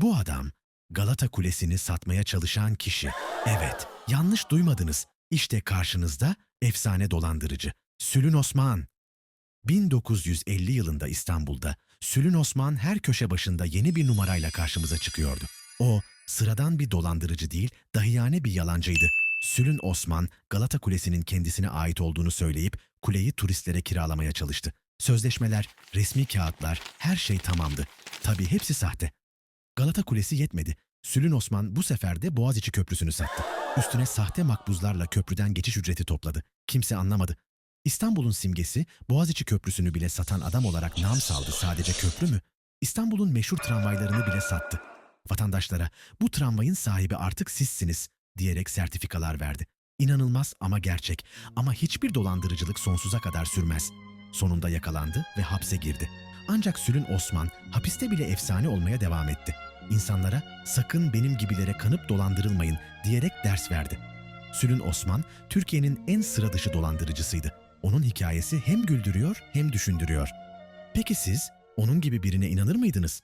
Bu adam Galata Kulesi'ni satmaya çalışan kişi. Evet, yanlış duymadınız. İşte karşınızda efsane dolandırıcı. Sülün Osman. 1950 yılında İstanbul'da Sülün Osman her köşe başında yeni bir numarayla karşımıza çıkıyordu. O sıradan bir dolandırıcı değil, dahiyane bir yalancıydı. Sülün Osman, Galata Kulesi'nin kendisine ait olduğunu söyleyip kuleyi turistlere kiralamaya çalıştı. Sözleşmeler, resmi kağıtlar, her şey tamamdı. Tabii hepsi sahte. Galata Kulesi yetmedi. Sülün Osman bu sefer de Boğaziçi Köprüsü'nü sattı. Üstüne sahte makbuzlarla köprüden geçiş ücreti topladı. Kimse anlamadı. İstanbul'un simgesi Boğaziçi Köprüsü'nü bile satan adam olarak nam saldı sadece köprü mü? İstanbul'un meşhur tramvaylarını bile sattı. Vatandaşlara bu tramvayın sahibi artık sizsiniz diyerek sertifikalar verdi. İnanılmaz ama gerçek. Ama hiçbir dolandırıcılık sonsuza kadar sürmez. Sonunda yakalandı ve hapse girdi. Ancak Sülün Osman hapiste bile efsane olmaya devam etti. İnsanlara sakın benim gibilere kanıp dolandırılmayın diyerek ders verdi. Sülün Osman Türkiye'nin en sıra dışı dolandırıcısıydı. Onun hikayesi hem güldürüyor hem düşündürüyor. Peki siz onun gibi birine inanır mıydınız?